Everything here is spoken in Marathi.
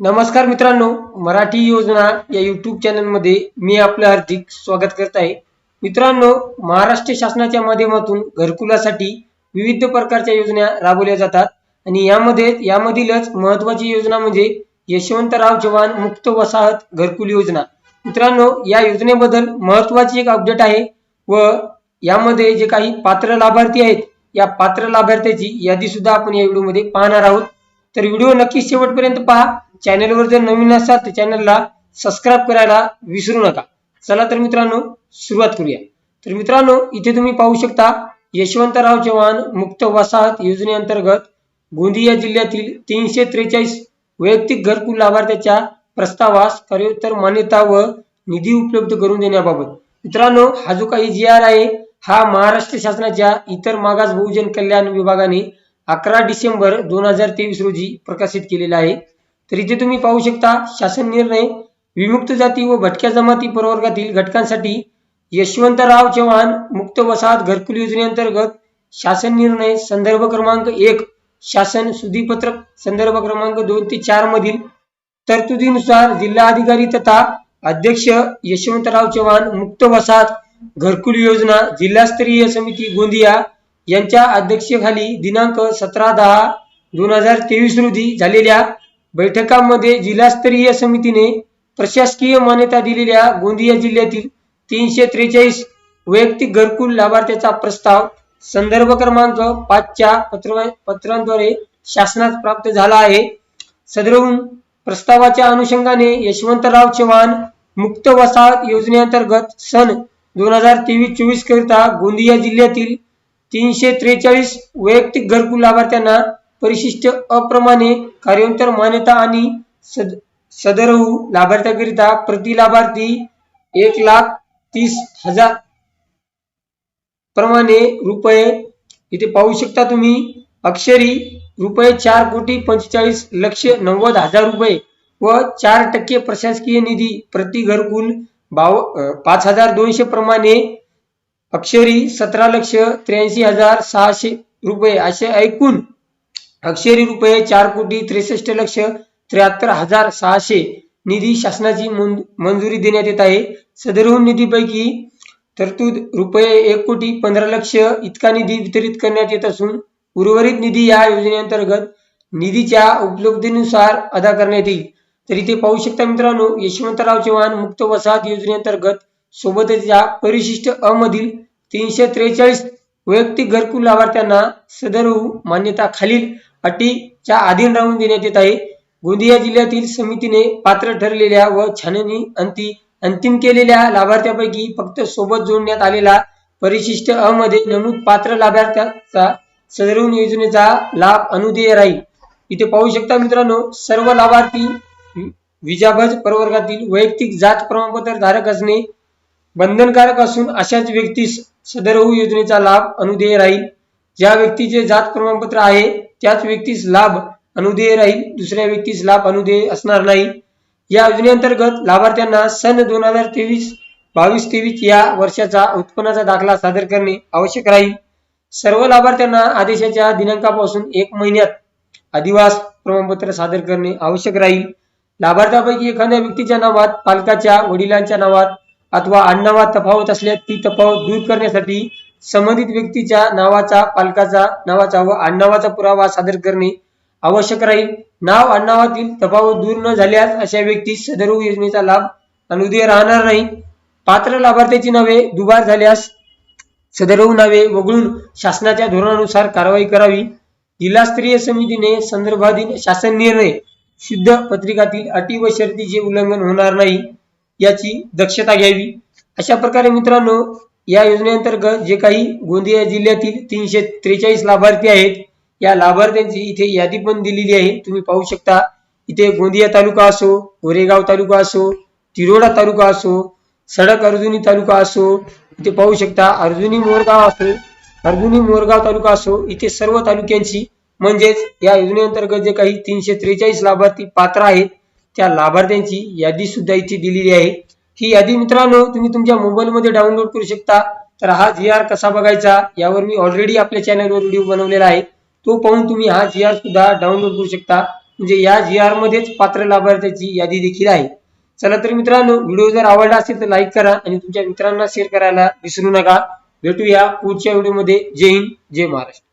नमस्कार मित्रांनो मराठी योजना या यूट्यूब चॅनलमध्ये मी आपलं हार्दिक स्वागत करत आहे. मित्रांनो महाराष्ट्र शासनाच्या माध्यमातून घरकुलासाठी विविध प्रकारच्या योजना राबवल्या जातात आणि यामध्ये यामधीलच महत्वाची योजना म्हणजे यशवंतराव चव्हाण मुक्त वसाहत घरकुल योजना. मित्रांनो या योजनेबद्दल महत्वाची एक अपडेट आहे व यामध्ये जे काही पात्र लाभार्थी आहेत या पात्र लाभार्थ्याची यादी सुद्धा आपण या व्हिडिओमध्ये पाहणार आहोत. तर व्हिडिओ नक्की शेवटपर्यंत पहा. चॅनलवर जर नवीन असाल तर चॅनलला सबस्क्राईब करायला विसरू नका. चला तर मित्रांनो सुरुवात करूया. तर मित्रांनो इथे तुम्ही पाहू शकता यशवंतराव चव्हाण मुक्त वसाहत योजनेअंतर्गत गोंदिया जिल्ह्यातील तीनशे त्रेचाळीस वैयक्तिक घरकुल लाभार्थ्याच्या प्रस्तावास कार्योत्तर मान्यता व निधी उपलब्ध करून देण्याबाबत. मित्रांनो हा जो काही जी आर आहे हा महाराष्ट्र शासनाच्या इतर मागास बहुजन कल्याण विभागाने अकरा डिसेंबर दोन हजार तेवीस रोजी प्रकाशित केलेला आहे. तर इथे तुम्ही पाहू शकता शासन निर्णय विमुक्त जाती व भटक्या जमाती प्रवर्गातील घटकांसाठी यशवंतराव चव्हाण मुक्त वसाहत घरकुल योजनेअंतर्गत शासन निर्णय संदर्भ क्रमांक एक शासन सुधीपत्रक संदर्भ क्रमांक दोन ते चार मधील तरतुदीनुसार जिल्हाधिकारी तथा अध्यक्ष यशवंतराव चव्हाण मुक्त वसाहत घरकुल योजना जिल्हास्तरीय समिती गोंदिया यांच्या अध्यक्षतेखाली दिनांक सतरा दहा दोन हजार तेवीस रोजी झालेल्या बैठकांमध्ये जिल्हास्तरीय समितीने प्रशासकीय मान्यता दिलेल्या गोंदिया जिल्ह्यातील तीनशे त्रेचाळीस वैयक्तिक घरकुल लाभार्थ्याचा प्रस्ताव संदर्भ क्रमांक पाचच्या पत्र पत्रांद्वारे शासनात प्राप्त झाला आहे. सदरहून प्रस्तावाच्या अनुषंगाने यशवंतराव चव्हाण मुक्त वसाहत योजनेअंतर्गत सन दोन हजार तेवीस चोवीस करिता गोंदिया जिल्ह्यातील तीनशे त्रेचाळीस वैयक्तिक घरकुल लाभार्थ्यांना परिशिष्ट अप्रमाणे कार्योत्तर मान्यता आणि सद सदरहू लाभार्थ्याकरिता प्रति लाभार्थी एक लाख तीस हजार प्रमाणे रुपये. इथे पाहू शकता तुम्ही अक्षरी रुपये चार कोटी पंचेचाळीस लक्ष नव्वद हजार रुपये व चार टक्के प्रशासकीय निधी प्रति घरकुल बाव पाच हजार दोनशे प्रमाणे. अक्षरी सतरा लक्ष त्र्याऐंशी हजार सहाशे रुपये. असे ऐकून अक्षरी रुपये चार कोटी त्रेसष्ट लक्ष त्र्याहत्तर हजार सहाशे निधी शासनाची मंजुरी देण्यात येत आहे. सदरहून निधीपैकी तरतूद रुपये एक कोटी पंधरा लक्ष इतका निधी वितरित करण्यात येत असून उर्वरित निधी या योजनेअंतर्गत निधीच्या उपलब्धीनुसार अदा करण्यात येईल. तर इथे पाहू शकता मित्रांनो यशवंतराव चव्हाण मुक्त वसाहत योजनेअंतर्गत सोबतच या परिशिष्ट अ मधील तीनशे त्रेचाळीस वैयक्तिक घरकुल लाभार्थ्यांना सदर मान्यता खालील अटीच्या अधीन राहून देण्यात येत आहे. गोंदिया जिल्ह्यातील समितीने पात्र ठरलेल्या व छाननी अंती अंतिम केलेल्या लाभार्थ्यापैकी फक्त सोबत जोडण्यात आलेला परिशिष्ट अ मध्ये नमूद पात्र लाभार्थ्याचा सदरून योजनेचा लाभ अनुदेय राहील. इथे पाहू शकता मित्रांनो सर्व लाभार्थी विजाभज प्रवर्गातील वैयक्तिक जात प्रमाणपत्र धारक असणे बंधनकारक असून अशाच व्यक्तीस सदरहू योजनेचा लाभ अनुदेय राहील. ज्या व्यक्तीचे जात प्रमाणपत्र आहे त्याच व्यक्तीस लाभ अनुदेय राहील. दुसऱ्या व्यक्तीस लाभ अनुदेय असणार नाही. या योजनेअंतर्गत लाभार्थ्यांना सन दोन हजार तेवीस बावीस तेवीस या वर्षाचा उत्पन्नाचा दाखला सादर करणे आवश्यक राहील. सर्व लाभार्थ्यांना आदेशाच्या दिनांकापासून एक महिन्यात अधिवास प्रमाणपत्र सादर करणे आवश्यक राहील. लाभार्थ्यापैकी एखाद्या व्यक्तीच्या नावात पालकाच्या वडिलांच्या नावात अथवा आडनावात तफावत असल्यास ती तफावत दूर करण्यासाठी संबंधित व्यक्तीच्या नावाचा पालकाचा नावाचा व आडनावाचा पुरावा सादर करणे आवश्यक राहील. नाव आडनावातील तफावत दूर न झाल्यास अशा व्यक्तीस सदर योजनेचा लाभ अनुदय राहणार नाही. पात्र लाभार्थ्याची नावे दुबार झाल्यास सदरहू नावे वगळून शासनाच्या धोरणानुसार कारवाई करावी. जिल्हास्तरीय समितीने संदर्भातील शासन निर्णय शुद्ध पत्रिकातील अटी व शर्तीचे उल्लंघन होणार नाही. याची दक्षता घ्यावी. अशा प्रकारे मित्रांनो या योजनेअंतर्गत जे काही गोंदिया जिल्ह्यातील तीनशे त्रेचाळीस लाभार्थी आहेत या लाभार्थ्यांची इथे यादी पण दिलेली आहे. तुम्ही पाहू शकता इथे गोंदिया तालुका असो गोरेगाव तालुका असो तिरोडा तालुका असो सडक अर्जुनी तालुका असो इथे पाहू शकता अर्जुनी मोरगाव असो अर्जुनी मोरगाव तालुका असो इथे सर्व तालुक्यांची म्हणजेच या योजनेअंतर्गत जे काही तीनशे त्रेचाळीस लाभार्थी पात्र आहेत त्या लाभार्थ्यांची यादी सुद्धा इथे दिलेली आहे. ही यादी मित्रांनो तुम्ही तुमच्या मोबाईलमध्ये डाउनलोड करू शकता. तर हा जी आर कसा बघायचा यावर मी ऑलरेडी आपल्या चॅनलवर व्हिडिओ बनवलेला आहे. तो पाहून तुम्ही हा जी आर सुद्धा डाउनलोड करू शकता. म्हणजे या जी आर मध्येच पात्र लाभार्थ्याची यादी देखील आहे. चला तर मित्रांनो व्हिडिओ जर आवडला असेल तर लाईक करा आणि तुमच्या मित्रांना शेअर करायला विसरू नका. भेटूया पुढच्या व्हिडिओमध्ये जय हिंद जय महाराष्ट्र.